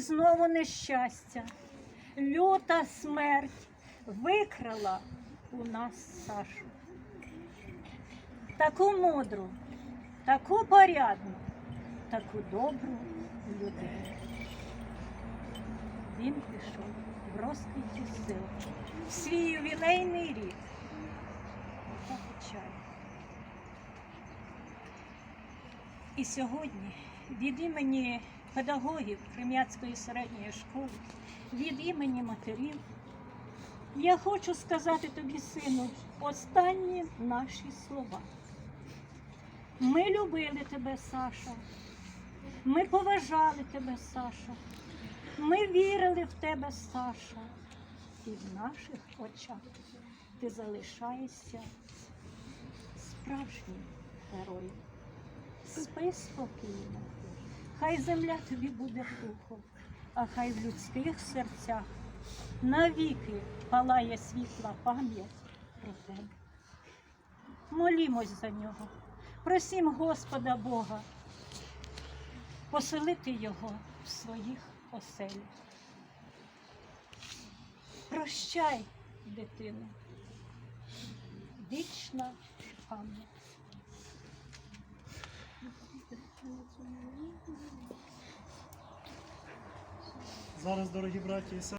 знову нещастя, люта смерть викрала у нас Сашу. Таку мудру, таку порядну, таку добру людину. Він пішов в розквіті сил, в свій ювілейний рік. І сьогодні від імені педагогів Крем'яцької середньої школи, від імені матерів, я хочу сказати тобі, сину, останні наші слова. Ми любили тебе, Саша. Ми поважали тебе, Саша. Ми вірили в тебе, Саша. І в наших очах ти залишаєшся справжнім героєм. Спи спокійно, хай земля тобі буде пухом, а хай в людських серцях навіки палає світла пам'ять про тебе. Молімось за нього, просім Господа Бога поселити його в своїх оселях. Прощай, дитино, вічна пам'ять. Зараз, дорогі браті і сестри,